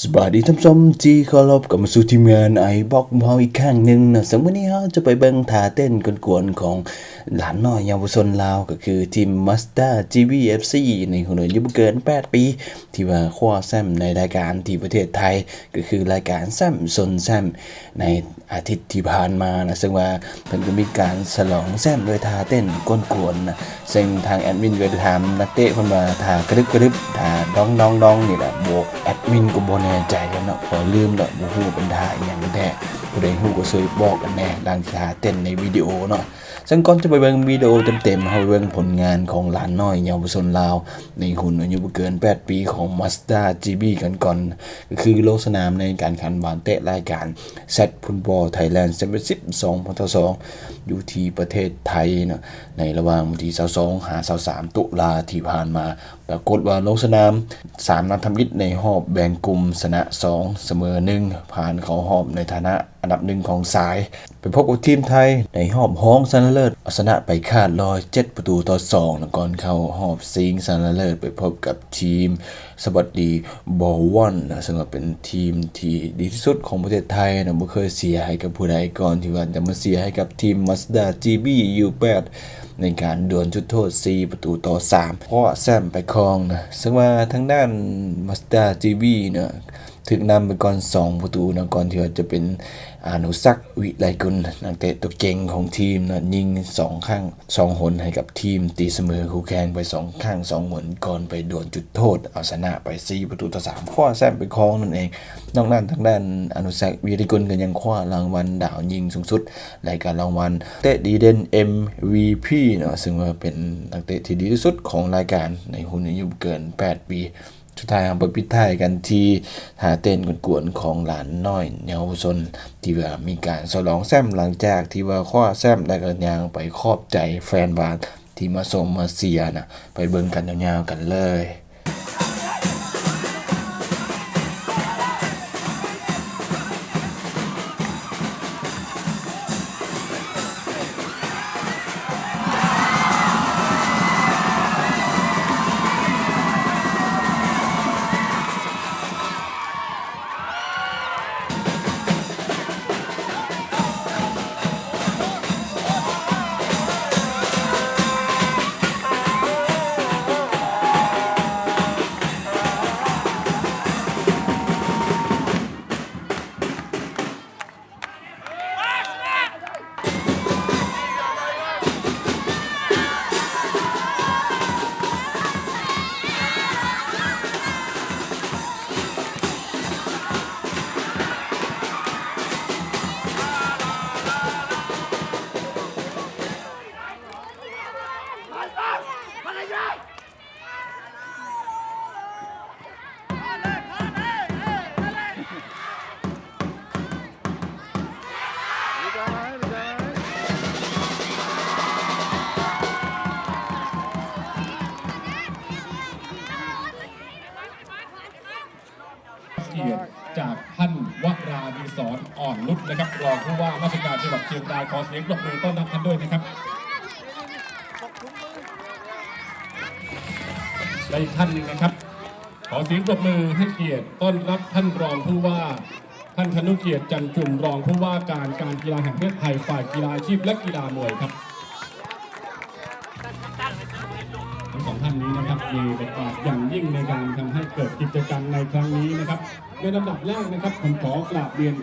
สวัสดีท่านผู้ชมที่เคารพกลับมาสู่ทีมงานไอบอกมออีกครั้งหนึ่งนะซึ่งวันนี้เราจะไปเบิ่งท่าเต้นกวนๆของหลานน้อยเยาวชนลาวก็คือทีมมัสตา GBFC ในคนอายุบเกิน 8 ปี ที่ว่าคว้าแชมในรายการที่ประเทศไทย ก็คือรายการแชมซนแชมในอาทิตย์ที่ผ่านมานะซึ่งว่าเพิ่นก็มีการฉลองแชมด้วยท่าเต้นกวนๆนะซึ่งทางแอดมินก็ได้ถามนักเตะเพิ่นว่าท่ากระดึบกระดึบท่าดองดองดองนี่แหละบวกแอดมินก็บ่แน่ใจแล้วเนาะพอลืมแล้วบ่ฮู้เป็นท่าอีหยังแท้ผู้ใดฮู้ก็ช่วยบอกกันแน่ดังที่ท่าเต้นในวิดีโอเนาะซึ่งก่อนจะไปเบิ่งวิดีโอเต็มๆเฮาเบิ่งผลงานของหลานน้อยเยาวชนลาว ในหุ่นอายุบ่เกิน 8 ปีของ Mazda GB กันก่อน ก็คือลงสนามในการแข่งบานเตะรายการเซตฟุตบอลไทยแลนด์แชมเปี้ยนชิพ2022อยู่ที่ประเทศไทยเนาะในระหว่างวันที่22หา23ตุลาที่ผ่านมา ปรากฏว่าลงสนาม 3นัดทำอิฐในหอบแบ่งกลุ่มชนะ 2 เสมอ 1 ผ่านเขาหอบในฐานะอันดับหนึ่งของสาย ไปพบกับทีมไทยในหอบห้องชนะเลิศชนะไปคาดลอย 7 ประตูต่อ 2 แล้วก่อนเข้าหอบซิงชนะเลิศไปพบกับทีมสวัสดีบอลวอนนะซึ่งเป็นทีมที่ดีที่สุดของประเทศไทยนะไม่เคยเสียให้กับผู้ใดก่อนที่ว่าจะมาเสียให้กับทีม Mazda GB U8 ในการดวลจุดโทษ 4 ประตูต่อ 3 เพราะแซมไปครองนะซึ่งว่าทางด้าน Mazda GB เนี่ย ถึงนำไปก่อน 2 ประตูนะก่อนที่ว่าจะเป็นอานุสักวิไลกุลนักเตะตัวเก่งของทีมนะยิง 2 ข้าง 2 หนให้กับทีมตีเสมอคู่แข่งไป 2 ข้าง 2 หนก่อนไปโดวลจุดโทษ เอาชนะไป 4 ประตูต่อ3คว้าแซมไปครองนั่นเอง นอกนั้นทางด้านอนุสักวิริกุลก็ยังคว้ารางวัลดาวยิงสูงสุดรายการรางวัลเตะดีเด่น MVP เนาะซึ่งว่าเป็นนักเตะที่ดีที่สุดของรายการในหุ่นอายุเกิน 8 ปี สุดท้ายเอาไปปิดท้ายกันที่หาเต้นกวนๆของหลานน้อยเยาวชนที่ว่ามีการสลองแซมหลังจากที่ว่าข้อแซมได้กันยางไปครอบใจแฟนบาสที่มาสมมาเสียนะไปเบิ่งกันยาวๆกันเลย รอนอ่อนนุชนะครับรองผู้ว่าราชการจังหวัดเชียงรายขอเสียงปรบมือต้อนรับท่านด้วยนะครับและอีกท่านหนึ่งนะครับ ขอเสียงปรบมือให้เกียรติต้อนรับท่านรองผู้ว่า ท่านธนุเกียรติจันจุ่มรองผู้ว่าการการกีฬาแห่งประเทศไทยฝ่ายกีฬาอาชีพและกีฬามวยครับทั้งสองท่านนี้นะครับมีบทบาทอย่างยิ่งในการทำให้เกิดกิจกรรมในครั้งนี้นะครับในลำดับแรกนะครับผมขอกราบเรียน